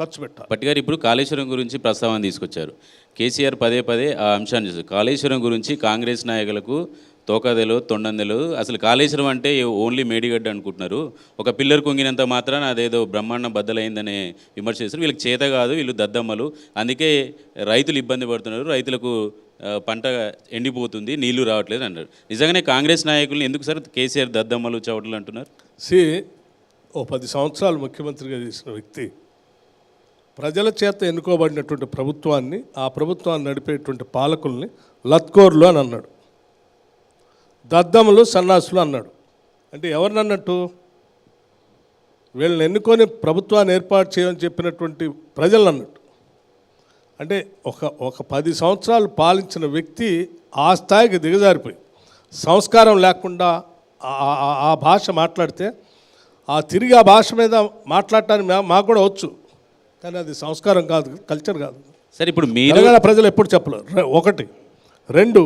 ఖర్చు పెట్టాలి. భట్ గారు ఇప్పుడు కాళేశ్వరం గురించి ప్రస్తావన తీసుకొచ్చారు. కేసీఆర్ పదే పదే ఆ అంశాన్ని చూస్తారు కాళేశ్వరం గురించి కాంగ్రెస్ నాయకులకు తోకదెలు తొండందెలు అసలు కాళేశ్వరం అంటే ఓన్లీ మేడిగడ్డ అనుకుంటున్నారు. ఒక పిల్లర్ కుంగినంత మాత్రాన అదేదో బ్రహ్మాండం బద్దలైందనే విమర్శ చేస్తారు వీళ్ళకి చేత కాదు వీళ్ళు దద్దమ్మలు. అందుకే రైతులు ఇబ్బంది పడుతున్నారు. రైతులకు పంట ఎండిపోతుంది నీళ్ళు రావట్లేదు అన్నారు నిజంగానే కాంగ్రెస్ నాయకులు ఎందుకు సార్ కేసీఆర్ దద్దమ్మలు చవటలు అంటున్నారు? సి ఓ పది సంవత్సరాలు ముఖ్యమంత్రిగా చేసిన వ్యక్తి ప్రజల చేత ఎన్నుకోబడినటువంటి ప్రభుత్వాన్ని ఆ ప్రభుత్వాన్ని నడిపేటువంటి పాలకుల్ని లత్కోర్లు అని అన్నాడు. దద్దములు సన్నాసులు అన్నాడు. అంటే ఎవరిని అన్నట్టు? వీళ్ళని ఎన్నుకొని ప్రభుత్వాన్ని ఏర్పాటు చేయమని చెప్పినటువంటి ప్రజలు అన్నట్టు. అంటే ఒక ఒక పది సంవత్సరాలు పాలించిన వ్యక్తి ఆ స్థాయికి దిగజారిపోయి సంస్కారం లేకుండా ఆ- భాష మాట్లాడితే ఆ తిరిగి ఆ భాష మీద మాట్లాడటానికి మాకు కూడా వచ్చు. కానీ అది సంస్కారం కాదు కల్చర్ కాదు. సార్ ఇప్పుడు మీరు తెలంగాణ ప్రజలు ఎప్పుడు చెప్పలేరు. ఒకటి. రెండు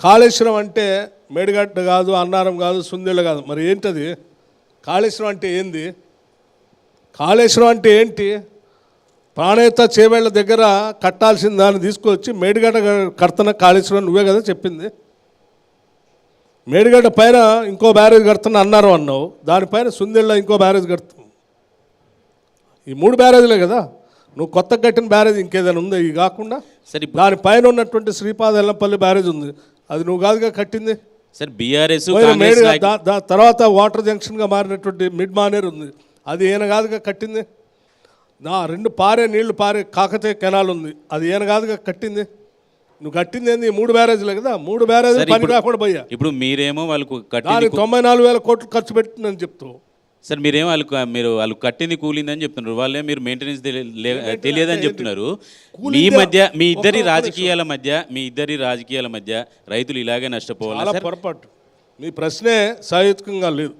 కాళేశ్వరం అంటే మేడిగడ్డ కాదు అన్నారం కాదు సుందీళ్ళ కాదు. మరి ఏంటది? కాళేశ్వరం అంటే ఏంది? కాళేశ్వరం అంటే ఏంటి? ప్రాణేత చేవేళ్ళ దగ్గర కట్టాల్సిన దాన్ని తీసుకొచ్చి మేడిగడ్డ కడుతున్న కాళేశ్వరం నువ్వే కదా చెప్పింది. మేడిగడ్డ పైన ఇంకో బ్యారేజ్ కడుతున్నా అన్నారు అన్నావు. దానిపైన సుందీళ్ళ ఇంకో బ్యారేజ్ కడుతున్నావు ఈ మూడు బ్యారేజ్లే కదా? నువ్వు కొత్త కట్టిన బ్యారేజ్ ఇంకేదైనా ఉందా? ఇది కాకుండా సార్ ఇప్పుడు దానిపైన ఉన్నటువంటి శ్రీపాద ఎల్లంపల్లి బ్యారేజ్ ఉంది. అది నువ్వు కాదుగా కట్టింది? సార్ బీఆర్ఎస్ తర్వాత వాటర్ జంక్షన్గా మారినటువంటి మిడ్ మానేర్ ఉంది. అది ఈయన కాదుగా కట్టింది? నా రెండు పారే నీళ్ళు పారే కాకతీయ కెనాల్ ఉంది. అది ఈయన కాదుగా కట్టింది? నువ్వు కట్టింది ఏంది? ఈ మూడు బ్యారేజ్లే కదా? మూడు బ్యారేజ్ పని కాకుండా పోయా ఇప్పుడు మీరేమో వాళ్ళకు తొంభై నాలుగు వేల కోట్లు ఖర్చు పెట్టిందని చెప్తావు. సార్ మీరేమో వాళ్ళకు మీరు వాళ్ళు కట్టింది కూలిందని చెప్తున్నారు. వాళ్ళే మీరు మెయింటెనెన్స్ తెలియదని చెప్తున్నారు. మీ. మధ్య మీ ఇద్దరి. రాజకీయాల మధ్య మీ ఇద్దరి రాజకీయాల మధ్య రైతులు ఇలాగే నష్టపోవాలి పొరపాటు. మీ ప్రశ్నే సహేతుకంగా లేదు.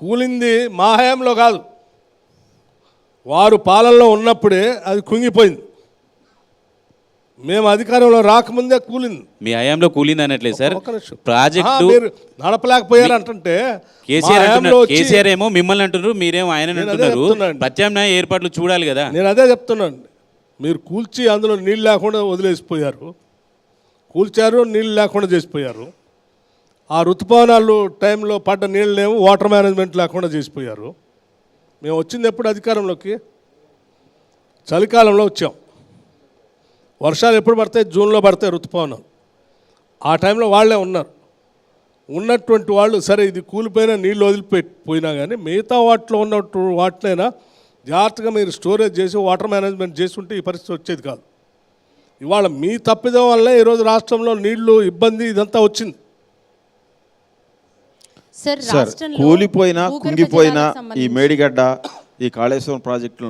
కూలింది మా హయాంలో కాదు. వారు పాలనలో ఉన్నప్పుడే అది కుంగిపోయింది. మేము అధికారంలో రాకముందే కూలింది. మీ హయాంలో కూలింది అనట్లేదు సార్. ప్రాజెక్టు నడపలేకపోయారు అంటుంటే మా కేసీఆర్ కేసీఆర్ ఏమో మిమ్మల్ని అంటున్నారు మీరేమో ఆయన అంటున్నారు. ప్రత్యామ్నాయ ఏర్పాట్లు చూడాలి కదా. నేను అదే చెప్తున్నాను. మీరు కూల్చి అందులో నీళ్ళు లేకుండా వదిలేసిపోయారు. కూల్చారు నీళ్ళు లేకుండా చేసిపోయారు. ఆ ఋతుపవనాలు టైంలో పడ్డ నీళ్ళనేమో వాటర్ మేనేజ్మెంట్ లేకుండా చేసిపోయారు. మేము వచ్చింది ఎప్పుడు అధికారంలోకి? చలికాలంలో వచ్చాం. వర్షాలు ఎప్పుడు పడతాయి? జూన్లో పడతాయి ఋతుపవనాలు ఆ టైంలో వాళ్ళే ఉన్నారు. ఉన్నటువంటి వాళ్ళు సరే ఇది కూలిపోయినా నీళ్ళు వదిలిపెట్టి పోయినా కానీ మిగతా వాటిలో ఉన్నట్టు వాటినైనా జాగ్రత్తగా మీరు స్టోరేజ్ చేసి వాటర్ మేనేజ్మెంట్ చేసి ఉంటే ఈ పరిస్థితి వచ్చేది కాదు. ఇవాళ మీ తప్పిదం వల్లే ఈరోజు రాష్ట్రంలో నీళ్ళు ఇబ్బంది ఇదంతా వచ్చింది. సార్ కూలిపోయిన కుంగిపోయిన ఈ మేడిగడ్డ ఈ కాళేశ్వరం ప్రాజెక్టులు